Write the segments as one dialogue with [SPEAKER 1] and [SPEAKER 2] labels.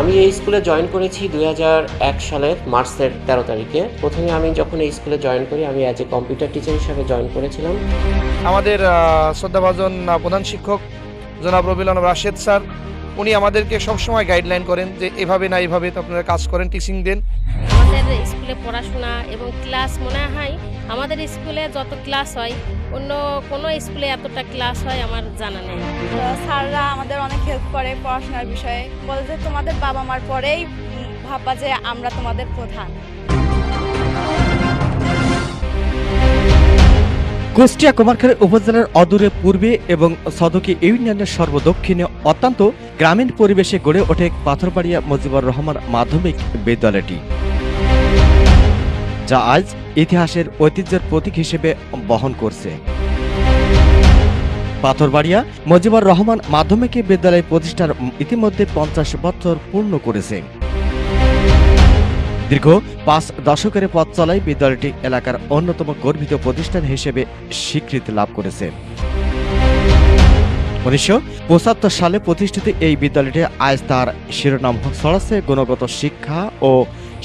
[SPEAKER 1] আমি এই স্কুলে জয়েন করেছি দুই এক সালের মার্চের তেরো তারিখে। প্রথমে আমি যখন এই স্কুলে জয়েন করি, আমি অ্যাজ এ কম্পিউটার টিচার হিসাবে জয়েন করেছিলাম।
[SPEAKER 2] আমাদের শ্রদ্ধাভাজন প্রধান শিক্ষক জনাব আলম রাশেদ স্যার উনি আমাদেরকে সবসময় গাইডলাইন করেন যে এভাবে না এভাবে তো আপনারা কাজ করেন টিচিং দেন।
[SPEAKER 3] আমাদের স্কুলে পড়াশোনা এবং ক্লাস মনে হয় আমাদের স্কুলে যত ক্লাস হয় অন্য কোনো স্কুলে এতটা ক্লাস হয় আমার জানা নেই।
[SPEAKER 4] স্যাররা আমাদের অনেক হেল্প করে পড়াশোনার বিষয়ে। বলে যে তোমাদের বাবা মার পরেই ভাববা যে আমরা তোমাদের প্রধান।
[SPEAKER 5] কুষ্টিয়া কুমারখালী উপজেলার অদূরে পূর্বে এবং সদকে ইউনিয়নের সর্বদক্ষিণে অত্যন্ত গ্রামীণ পরিবেশে গড়ে ওঠে পাথরবাড়িয়া মুজিবুর রহমান মাধ্যমিক বিদ্যালয়টি, যা আজ ইতিহাসের ঐতিহ্যের প্রতীক হিসেবে বহন করছে। পাথরবাড়িয়া মুজিবুর রহমান মাধ্যমিক বিদ্যালয় প্রতিষ্ঠার ইতিমধ্যে পঞ্চাশ বছর পূর্ণ করেছে। দীর্ঘ পাঁচ দশকের পথ চলায় বিদ্যালয়টি এলাকার অন্যতম গর্বিত প্রতিষ্ঠান হিসেবে স্বীকৃতি লাভ করেছে। উনিশশো পঁচাত্তর সালে প্রতিষ্ঠিত এই বিদ্যালয়টি আজ তার শিরোনাম ছড়াচ্ছে গুণগত শিক্ষা ও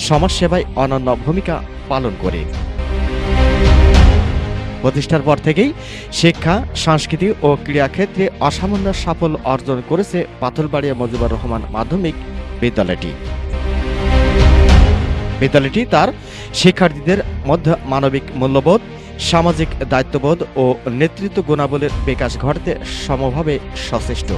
[SPEAKER 5] সমাজসেবায় অনন্য ভূমিকা পালন করে। প্রতিষ্ঠার পর থেকেই শিক্ষা, সংস্কৃতি ও ক্রীড়াক্ষেত্রে অসামান্য সাফল্য অর্জন করেছে পাথরবাড়িয়া মুজিবুর রহমান মাধ্যমিক বিদ্যালয়টি। বিদ্যালয়টি তার শিক্ষার্থীদের মধ্যে মানবিক মূল্যবোধ সামাজিক দায়িত্ববোধ ও নেতৃত্ব গুণাবলীর বিকাশ ঘটাতে সমভাবে সচেষ্ট।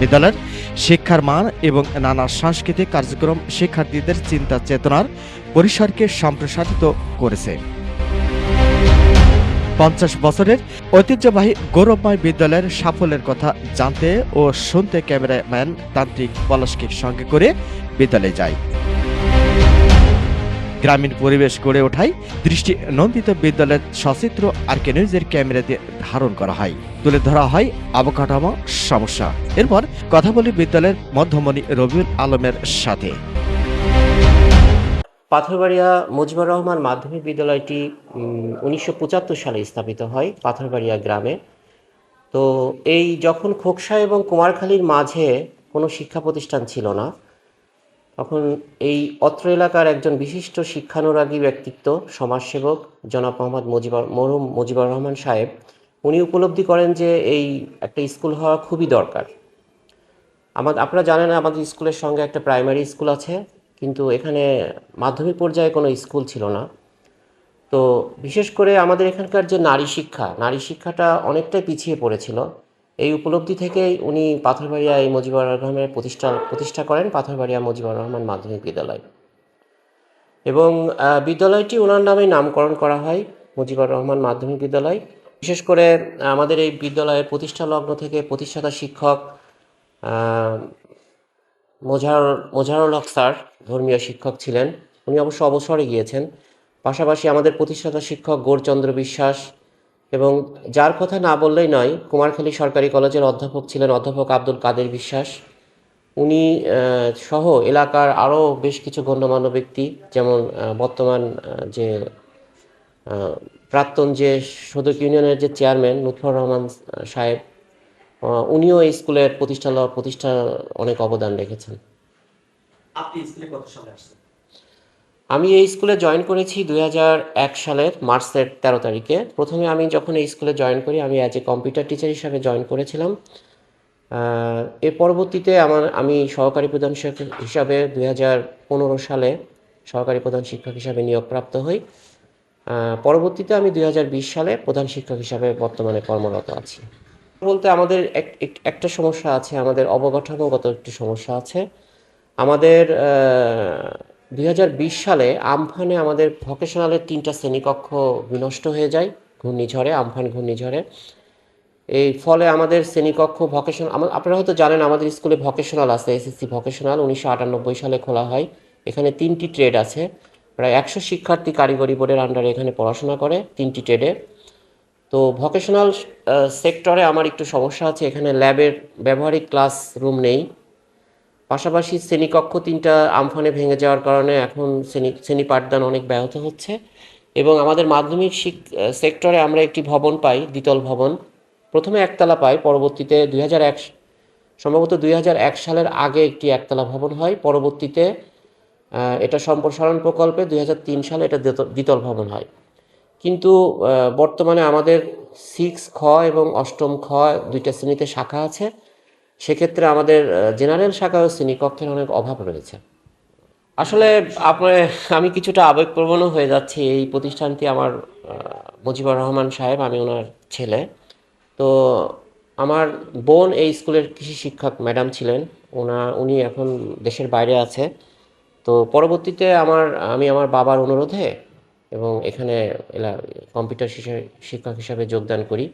[SPEAKER 5] বিদ্যালয়ের শিক্ষার মান এবং নানা সাংস্কৃতিক কার্যক্রম শিক্ষার্থীদের চিন্তা চেতনার পরিসরকে সম্প্রসারিত করেছে। পঞ্চাশ বছরের ঐতিহ্যবাহী গৌরবময় বিদ্যালয়ের সাফল্যের কথা জানতে ও শুনতে ক্যামেরাম্যান তান্ত্রিক পলাশকে সঙ্গে করে বিদ্যালয়ে যায়। গ্রামীণ পরিবেশ গড়ে ওঠায় দৃষ্টি নন্দিত বিদ্যালয়ের সচিত্র আর্কেনিউজের ক্যামেরাতে ধারণ করা হয়। তুলে ধরা হয় অবকাঠামো সমস্যা। এরপর কথা বলি বিদ্যালয়ের মধ্যমণি রবিউল আলমের সাথে।
[SPEAKER 1] পাথরবাড়িয়া মুজিবুর রহমান মাধ্যমিক বিদ্যালয়টি উনিশশো পঁচাত্তর সালে স্থাপিত হয় পাথরবাড়িয়া গ্রামে। তো এই যখন খোকসা এবং কুমারখালীর মাঝে কোনো শিক্ষা প্রতিষ্ঠান ছিল না তখন এই অত্র এলাকার একজন বিশিষ্ট শিক্ষানুরাগী ব্যক্তিত্ব, সমাজসেবক জনাব মোহাম্মদ মুজিবুর, মরহুম মুজিবুর রহমান সাহেব, উনি উপলব্ধি করেন যে এই একটা স্কুল হওয়া খুবই দরকার। আমাদের আপনারা জানেন আমাদের স্কুলের সঙ্গে একটা প্রাইমারি স্কুল আছে, কিন্তু এখানে মাধ্যমিক পর্যায়ে কোনো স্কুল ছিল না। তো বিশেষ করে আমাদের এখানকার যে নারী শিক্ষা, নারী শিক্ষাটা অনেকটাই পিছিয়ে পড়েছিল। এই উপলব্ধি থেকেই উনি পাথরবাড়িয়া এই মুজিবুর রহমানের প্রতিষ্ঠা প্রতিষ্ঠা করেন, পাথরবাড়িয়া মুজিবুর রহমান মাধ্যমিক বিদ্যালয়। এবং বিদ্যালয়টি ওনার নামে নামকরণ করা হয়, মুজিবুর রহমান মাধ্যমিক বিদ্যালয়। বিশেষ করে, আমাদের এই বিদ্যালয়ের প্রতিষ্ঠা লগ্ন থেকে প্রতিষ্ঠাতা শিক্ষক মোজার মোজারুল হক স্যার, ধর্মীয় শিক্ষক ছিলেন। উনি অবশ্য অবসরে গিয়েছেন। পাশাপাশি আমাদের প্রতিষ্ঠাতা শিক্ষক গৌরচন্দ্র বিশ্বাস এবং যার কথা না বললেই নয়, কুমারখালী সরকারি কলেজের অধ্যাপক ছিলেন অধ্যাপক আব্দুল কাদের বিশ্বাস। উনি সহ এলাকার আরও বেশ কিছু গণ্যমান্য ব্যক্তি, যেমন বর্তমান যে প্রাক্তন যে সদক ইউনিয়নের যে চেয়ারম্যান লুৎফর রহমান সাহেব উনিও এই স্কুলের প্রতিষ্ঠা প্রতিষ্ঠা অনেক অবদান রেখেছেন।
[SPEAKER 6] আপনি স্কুলে কত সালে আসছেন?
[SPEAKER 1] আমি এই স্কুলে জয়েন করেছি দুই এক সালের মার্চের তেরো তারিখে। প্রথমে আমি যখন এই স্কুলে জয়েন করি, আমি অ্যাজ এ কম্পিউটার টিচার হিসাবে জয়েন করেছিলাম। এর পরবর্তীতে আমার, আমি সহকারী প্রধান শিক্ষক হিসাবে দু হাজার পনেরো সালে সহকারী প্রধান শিক্ষক হিসাবে নিয়োগপ্রাপ্ত হই। পরবর্তীতে আমি দু হাজার বিশ সালে প্রধান শিক্ষক হিসাবে বর্তমানে কর্মরত আছি। বলতে আমাদের এক- এক- একটা সমস্যা আছে, আমাদের অবকাঠামোগত একটি সমস্যা আছে। আমাদের দুই হাজার বিশ সালে আমফানে আমাদের ভকেশনালের তিনটা শ্রেণীকক্ষ বিনষ্ট হয়ে যায়, ঘূর্ণিঝড়ে, আমফান ঘূর্ণিঝড়ে। এই ফলে আমাদের শ্রেণীকক্ষ ভকেশনাল আপনারা হয়তো জানেন আমাদের স্কুলে ভকেশনাল আছে, এসএসসি ভকেশনাল, উনিশশো আটানব্বই সালে খোলা হয়। এখানে তিনটি ট্রেড আছে। প্রায় একশো শিক্ষার্থী কারিগরি বোর্ডের আন্ডারে এখানে পড়াশোনা করে তিনটি ট্রেডে তো ভকেশনাল সেক্টরে আমার একটু সমস্যা আছে, এখানে ল্যাবের ব্যবহারিক ক্লাস রুম নেই। পাশাপাশি শ্রেণীকক্ষ তিনটা আমফানে ভেঙে যাওয়ার কারণে এখন শ্রেণি শ্রেণি পাঠদান অনেক ব্যাহত হচ্ছে। এবং আমাদের মাধ্যমিক শিক সেক্টরে আমরা একটি ভবন পাই, দ্বিতল ভবন। প্রথমে একতলা পাই, পরবর্তীতে দুই হাজার এক সম্ভবত দুই হাজার এক সালের আগে একটি একতলা ভবন হয়। পরবর্তীতে এটা সম্প্রসারণ প্রকল্পে দুই হাজার তিন সালে এটা দ্বিত- দ্বিতল ভবন হয়। কিন্তু বর্তমানে আমাদের সিক্স খ এবং অষ্টম খ দুইটা শ্রেণীতে শাখা আছে। সেক্ষেত্রে আমাদের জেনারেল শাখা ও শ্রেণীকক্ষের অনেক অভাব রয়েছে। আসলে আপনার, আমি কিছুটা আবেগপ্রবণও হয়ে যাচ্ছি। এই প্রতিষ্ঠানটি আমার মুজিবুর রহমান সাহেব, আমি ওনার ছেলে। তো আমার বোন এই স্কুলের কৃষি শিক্ষক ম্যাডাম ছিলেন। ওনা, উনি এখন দেশের বাইরে আছে। তো পরবর্তীতে আমার, আমি আমার বাবার অনুরোধে এবং এখানে এলা- কম্পিউটার শিক্ষক হিসাবে যোগদান করি।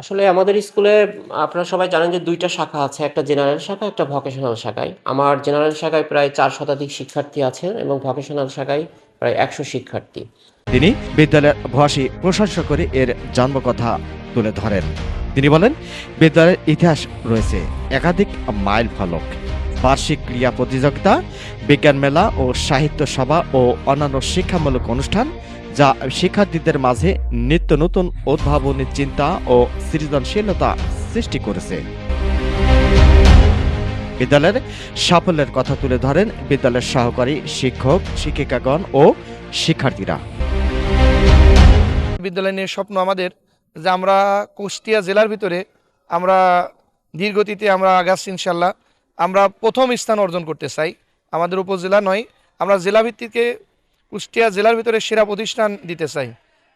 [SPEAKER 1] আসলে আমাদের স্কুলে, আপনারা সবাই জানেন যে দুইটা শাখা আছে, একটা জেনারেল শাখা, একটা ভকেশনাল শাখায়। আমার জেনারেল শাখায় প্রায় চার শতাধিক শিক্ষার্থী আছেন এবং ভকেশনাল শাখায় প্রায় একশো শিক্ষার্থী।
[SPEAKER 5] তিনি বিদ্যালয়ের ভাষী প্রশংসা করে এর জন্মকথা তুলে ধরেন। তিনি বলেন, বিদ্যালয়ের ইতিহাস রয়েছে একাধিক মাইল ফলক। বার্ষিক ক্রীড়া প্রতিযোগিতা, বিজ্ঞান মেলা ও সাহিত্য সভা ও অন্যান্য শিক্ষামূলক অনুষ্ঠান যা শিক্ষার্থীদের মাঝে নিত্য নতুন উদ্ভাবনী চিন্তা ও সৃজনশীলতা সৃষ্টি করেছে। বিদ্যালয়ের সাফল্যের কথা তুলে ধরেন বিদ্যালয়ের সহকারী শিক্ষক, শিক্ষিকাগণ ও শিক্ষার্থীরা।
[SPEAKER 2] বিদ্যালয় নিয়ে স্বপ্ন আমাদের যে আমরা কুষ্টিয়া জেলার ভিতরে আমরা ধীরগতিতে আমরা আগাচ্ছি ইনশাল্লাহ আমরা প্রথম স্থান অর্জন করতে চাই। আমাদের উপজেলা নয়, আমরা জেলা ভিত্তিকে কুষ্টিয়া জেলার ভিতরে সেরা প্রতিষ্ঠান দিতে চাই।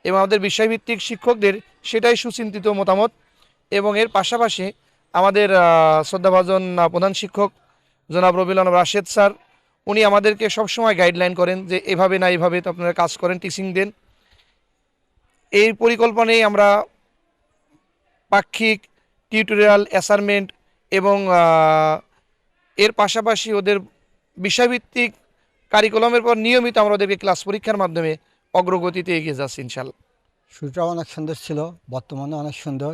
[SPEAKER 2] এবং আমাদের বিষয়ভিত্তিক শিক্ষকদের সেটাই সুচিন্তিত মতামত। এবং এর পাশাপাশি আমাদের শ্রদ্ধাভাজন প্রধান শিক্ষক জনাব রবিলান রাশেদ স্যার, উনি আমাদেরকে সবসময় গাইডলাইন করেন যে এভাবে না এভাবে তো আপনারা কাজ করেন টিচিং দেন। এই পরিকল্পনায় আমরা পাক্ষিক টিউটোরিয়াল অ্যাসাইনমেন্ট এবং এর পাশাপাশি ওদের বিষয়ভিত্তিক কারিকুলামের পর নিয়মিত আমরা ওদেরকে ক্লাস পরীক্ষার মাধ্যমে অগ্রগতিতে এগিয়ে যাচ্ছি ইনশাল্লাহ
[SPEAKER 7] শুরুটা অনেক সুন্দর ছিল বর্তমানে অনেক সুন্দর,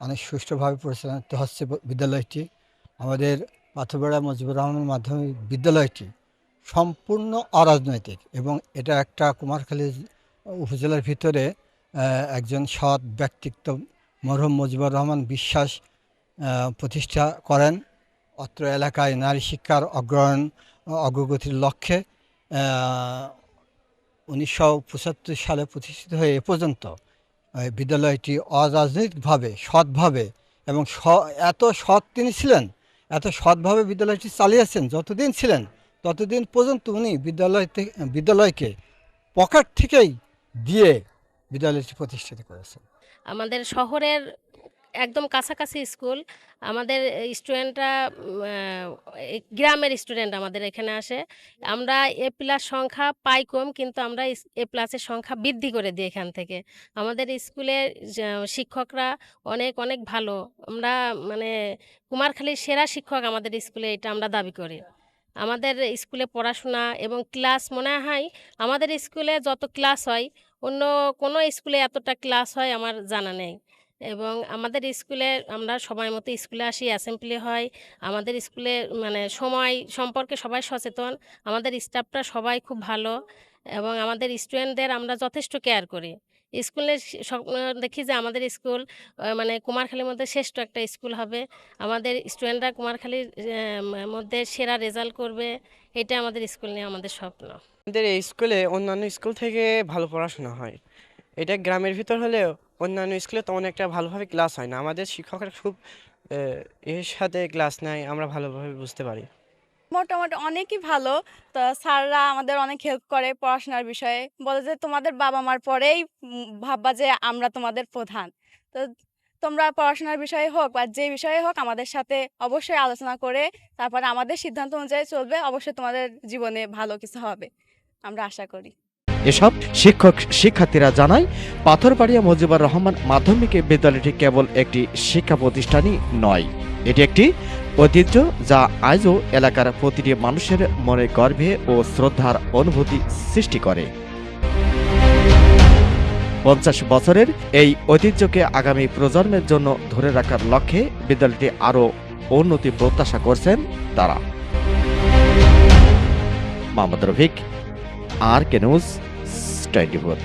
[SPEAKER 7] অনেক সুষ্ঠুভাবে পরিচালিত হচ্ছে বিদ্যালয়টি। আমাদের পাথরবেড়া মুজিবুর রহমানের মাধ্যমিক বিদ্যালয়টি সম্পূর্ণ অরাজনৈতিক এবং এটা একটা কুমারখালী উপজেলার ভিতরে একজন সৎ ব্যক্তিত্ব মরহুম মুজিবুর রহমান বিশ্বাস প্রতিষ্ঠা করেন। অত্র এলাকায় নারী শিক্ষার অগ্রয়ণ অগ্রগতির লক্ষ্যে উনিশশো পঁচাত্তর সালে প্রতিষ্ঠিত হয়ে এ পর্যন্ত বিদ্যালয়টি অরাজনৈতিকভাবে, সৎভাবে এবং এত সৎ তিনি ছিলেন, এত সৎভাবে বিদ্যালয়টি চালিয়েছেন, যতদিন ছিলেন, ততদিন পর্যন্ত উনি বিদ্যালয় বিদ্যালয়কে পকেট থেকেই দিয়ে বিদ্যালয়টি প্রতিষ্ঠিত করেছেন।
[SPEAKER 3] আমাদের শহরের একদম কাছাকাছি স্কুল। আমাদের স্টুডেন্টরা গ্রামের স্টুডেন্ট আমাদের এখানে আসে। আমরা এ প্লাস সংখ্যা পাই কম, কিন্তু আমরা এ প্লাসের সংখ্যা বৃদ্ধি করে দিই এখান থেকে। আমাদের স্কুলের শিক্ষকরা অনেক অনেক ভালো। আমরা মানে কুমারখালীর সেরা শিক্ষক আমাদের স্কুলে, এটা আমরা দাবি করি। আমাদের স্কুলে পড়াশোনা এবং ক্লাস, মনে হয় আমাদের স্কুলে যত ক্লাস হয়, অন্য কোনো স্কুলে এতটা ক্লাস হয় আমার জানা নেই। এবং আমাদের স্কুলে আমরা সময় মতো স্কুলে আসি, অ্যাসেম্বলি হয়। আমাদের স্কুলে মানে সময় সম্পর্কে সবাই সচেতন। আমাদের স্টাফটা সবাই খুব ভালো এবং আমাদের স্টুডেন্টদের আমরা যথেষ্ট কেয়ার করি। স্কুলে স্বপ্ন দেখি যে আমাদের স্কুল মানে কুমারখালীর মধ্যে শ্রেষ্ঠ একটা স্কুল হবে। আমাদের স্টুডেন্টরা কুমারখালীর মধ্যে সেরা রেজাল্ট করবে। এটা আমাদের স্কুল নিয়ে আমাদের স্বপ্ন।
[SPEAKER 8] আমাদের এই স্কুলে অন্যান্য স্কুল থেকে ভালো পড়াশোনা হয়। এটা গ্রামের ভিতর হলেও অন্যান্য স্কুলে তেমন একটা ভালোভাবে ক্লাস হয় না। আমাদের শিক্ষকরা খুব এর সাথে ক্লাস নেয়, আমরা ভালোভাবে বুঝতে পারি।
[SPEAKER 4] মোটামুটি অনেকই ভালো। তো স্যাররা আমাদের অনেক হেল্প করে পড়াশোনার বিষয়ে। বলে যে, তোমাদের বাবা মার পরেই ভাববা যে, আমরা তোমাদের প্রধান। তো তোমরা পড়াশোনার বিষয়ে হোক বা যে বিষয়ে হোক, আমাদের সাথে অবশ্যই আলোচনা করে, তারপরে আমাদের সিদ্ধান্ত অনুযায়ী চলবে। অবশ্যই তোমাদের জীবনে ভালো কিছু হবে। আমরা আশা করি।
[SPEAKER 5] এসব শিক্ষক শিক্ষার্থীরা জানায়, পাথরবাড়িয়া মুজিবুর রহমান মাধ্যমিক বিদ্যালয়টি কেবল একটি শিক্ষা প্রতিষ্ঠানই নয়, এটি একটি ঐতিহ্য যা আজও এলাকার প্রতিটি মানুষের মনে গর্বে ও শ্রদ্ধার অনুভূতি সৃষ্টি করে। পঞ্চাশ বছরের এই ঐতিহ্যকে আগামী প্রজন্মের জন্য ধরে রাখার লক্ষ্যে বিদ্যালয়টি আরও উন্নতি প্রত্যাশা করছেন তারা। Mohammad Rafiq, R K news читать. Вот.